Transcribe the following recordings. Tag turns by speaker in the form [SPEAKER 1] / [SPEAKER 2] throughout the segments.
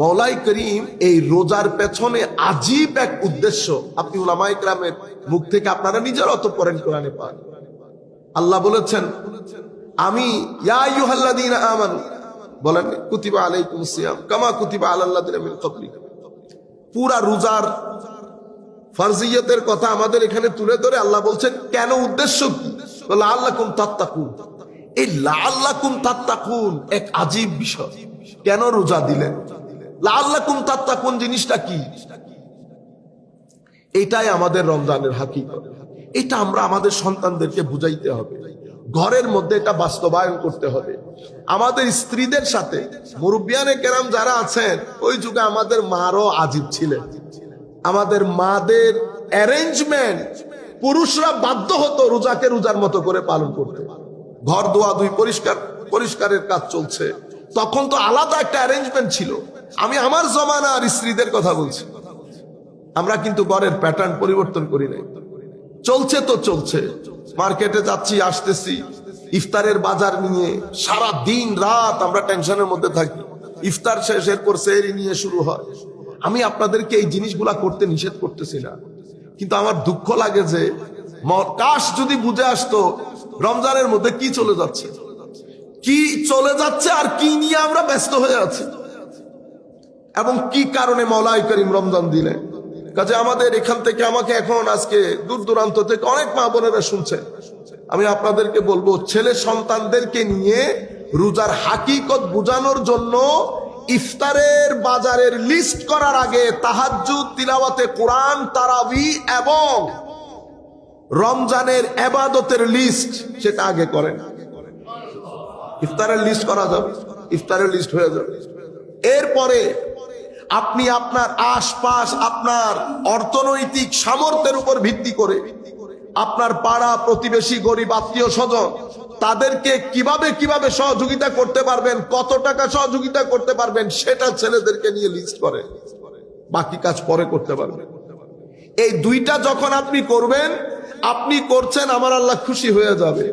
[SPEAKER 1] মৌলাই করিম এই রোজার পেছনে আজীব এক উদ্দেশ্য। আপনি উলামাই গ্রামের মুখ থেকে আপনারা নিজের অত পড়েন কোরআনে পান আল্লাহ বলেছেন, আমি আমানু বলেন, কুতিবা আলাইকুম সিয়াম কামা কুতিবা ক্বাবলিকুম পুরা রোজার ফারজিয়তের কথা আমাদের এখানে তুলে ধরে আল্লাহ বলছেন, কেন উদ্দেশ্য কি? আল্লাহ কুম তাত্তাকুন এই লাল্লাকুম তাত্তাকুন এক আজীব বিষয়। কেন রোজা দিলেন? লাল্লাকুম জিনিসটা কি? এটাই আমাদের রমজানের হাকিকত। এটা আমরা আমাদের সন্তানদেরকে বুঝাইতে হবে। ঘরের মধ্যে এটা বাস্তবায়ন করতে হবে। আমাদের স্ত্রীদের সাথে মুরব্বিয়ানে কেরাম যারা আছেন, ওই যুগে আমাদের মারও আজীব ছিলেন। আমাদের মাদের অ্যারেঞ্জমেন্ট পুরুষরা বাধ্য হতো রোজাকে রোজার মতো করে পালন করতে। ঘর দোয়া দুই পরিষ্কার, পরিষ্কারের কাজ চলছে। তখন তো আলাদা একটা অ্যারেঞ্জমেন্ট ছিল। আমি আমার জমানা আর স্ত্রীদের কথা বলছি। আমরা কিন্তু ঘরের প্যাটার্ন পরিবর্তন করি নাই। চলছে তো চলছে। মার্কেটে যাচ্ছি, আসতেছি। ইফতারের বাজার নিয়ে সারা দিন রাত আমরা টেনশনের মধ্যে থাকি। ইফতার শেষ, এরপর সেহরি নিয়ে শুরু হয়। আমি আপনাদেরকে এই জিনিসগুলা করতে নিষেধ করতেছি না। কিন্তু আমার দুঃখ লাগে যে কাশ যদি বুঝে আসতো রমজানের মধ্যে কি চলে যাচ্ছে। কি চলে যাচ্ছে আর কি নিয়ে আমরা ব্যস্ত হয়ে আছি। এবং কি কারণে মৌলাই করিম রমজান দিলেন? কাজে আমাদের এখান থেকে আমাকে এখন আজকে দূর দূরান্ত থেকে অনেক মা বোনেরা শুনছেন আমি আপনাদেরকে বলব, ছেলে সন্তানদেরকে নিয়ে রোজার হাকিকত বোঝানোর জন্য ইফতারের বাজারের লিস্ট করার আগে তাহাজ্জুদ, তিলাওয়াতে কোরআন, তারাবি এবং রমজানের এবাদতের লিস্ট সেটা আগে করেন। ইফতারের লিস্ট করা যাবে, ইফতারের লিস্ট হয়ে যাবে। এরপরে আপনি আপনার আশপাশ, আপনার অর্থনৈতিক সামর্থ্যের উপর ভিত্তি করে, আপনার পাড়া প্রতিবেশী, গরিব, আত্মীয় স্বজন, তাদেরকে কীভাবে কীভাবে সহযোগিতা করতে পারবেন, কত টাকা সহযোগিতা করতে পারবেন, সেটা ছেলেদেরকে নিয়ে লিস্ট করে। বাকি কাজ পরে করতে পারবেন। এই দুইটা যখন আপনি করবেন, আপনি করছেন, আমার আল্লাহ খুশি হয়ে যাবে।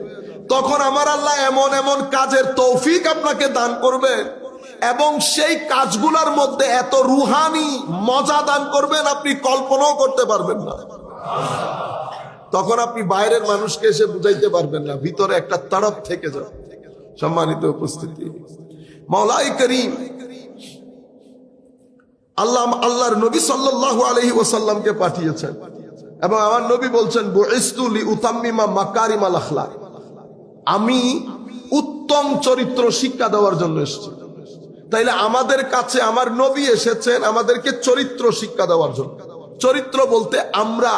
[SPEAKER 1] তখন আমার আল্লাহ এমন এমন কাজের তৌফিক আপনাকে দান করবেন এবং সেই কাজগুলোর মধ্যে এত রুহানি মজা দান করবেন আপনি কল্পনাও করতে পারবেন না। তখন আপনি বাইরের মানুষকে এসে বুঝাইতে পারবেন না, ভিতরে একটা তড়প থেকে যাবে। সম্মানিত উপস্থিতি। মৌলাই করিম, আল্লাহ আল্লাহর নবী সাল্লাল্লাহু আলাইহি ওয়াসাল্লামকে পাঠিয়েছেন। এবং আমার নবী বলছেন আমি উত্তম চরিত্র শিক্ষা দেওয়ার জন্য এসেছি। তাইলে আমাদের কাছে আমার নবী এসেছেন, আমাদেরকে চরিত্র শিক্ষা দেওয়ার জন্য। চরিত্র বলতে আমরা,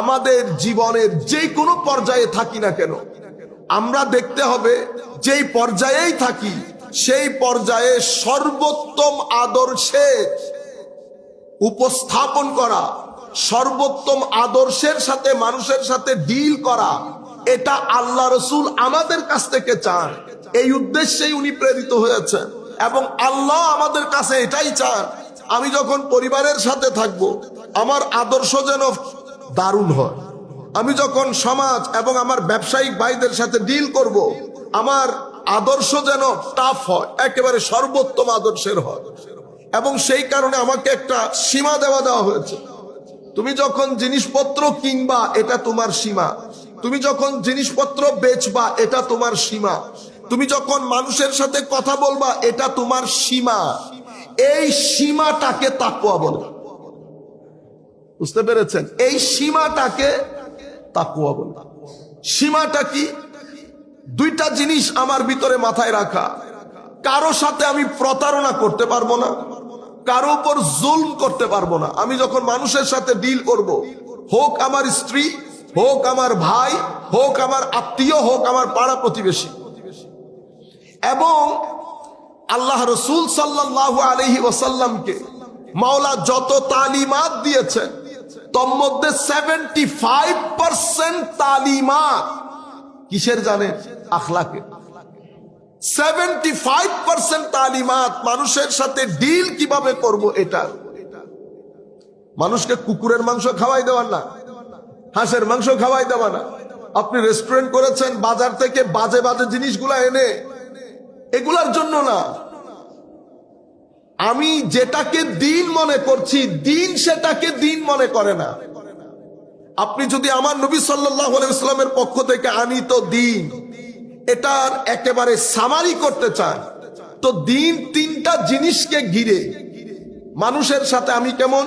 [SPEAKER 1] আমাদের জীবনের যে কোনো পর্যায়ে থাকি না কেন, আমরা দেখতে হবে যেই পর্যায়েই থাকি, সেই পর্যায়ে সর্বোত্তম আদর্শে উপস্থাপন করা, সর্বোত্তম আদর্শের সাথে মানুষের সাথে ডিল করা, এটা আল্লাহ রসুল আমাদের কাছ থেকে চান। এই উদ্দেশ্যেই উনি প্রেরিত হয়েছেন। এবং আল্লাহ আমাদের কাছে এটাই চান, আমি যখন পরিবারের সাথে থাকব, আমার আদর্শ যেন দারুণ হয়। আমি যখন সমাজ এবং আমার ব্যবসায়িক ভাইদের সাথে ডিল করব, আমার আদর্শ যেন টাফ হয়, একেবারে সর্বোত্তম আদর্শের হয়। এবং সেই কারণে আমাকে একটা সীমা দেওয়া দেওয়া হয়েছে। তুমি যখন জিনিসপত্র কিনবা, এটা তোমার সীমা। তুমি যখন জিনিসপত্র বেচবা, এটা তোমার সীমা। তুমি যখন মানুষের সাথে কথা বলবা, এটা তোমার সীমা। এই সীমাটাকে তাকুয়া বলে। বুঝতে পেরেছেন? এই সীমাটাকে তাকুয়া বলে। সীমাটা কি? দুইটা জিনিস আমার ভিতরে মাথায় রাখা। কারও সাথে আমি প্রতারণা করতে পারব না। কারও উপর জুলম করতে পারব না। আমি যখন মানুষের সাথে ডিল করব, হোক আমার স্ত্রী, হোক আমার ভাই, হোক আমার আত্মীয়, হোক আমার পাড়া প্রতিবেশী এবং আল্লাহ রসুল সাল্লাহ আলহি ওসাল্লামকে মাওলা যত তালিমাত দিয়েছেন তোর মধ্যে সেভেন্টি ফাইভ পার্সেন্ট তালিমাত। কিসের জানে? আখলাকে। ফাইভ পার্সেন্ট মানুষের সাথে ডিল কীভাবে করব এটা? মানুষকে কুকুরের মাংস খাওয়াই দেওয়ার না। হাঁসের মাংস খাওয়াই দেওয়া না। আপনি রেস্টুরেন্ট করেছেন, বাজার থেকে বাজে বাজে জিনিসগুলা এনে এগুলার জন্য না। আমি যেটাকে দিন মনে করছি, দিন সেটাকে দিন মনে করে না। আপনি যদি আমার নবী সাল্লাহ ইসলামের পক্ষ থেকে আনিত দিন, এটার একেবারে সামারি করতে চান, তো দিন তিনটা জিনিসকে ঘিরে, মানুষের সাথে আমি কেমন,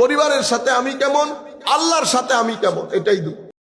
[SPEAKER 1] পরিবারের সাথে আমি কেমন, আল্লাহর সাথে আমি কেমন, এটাই দিন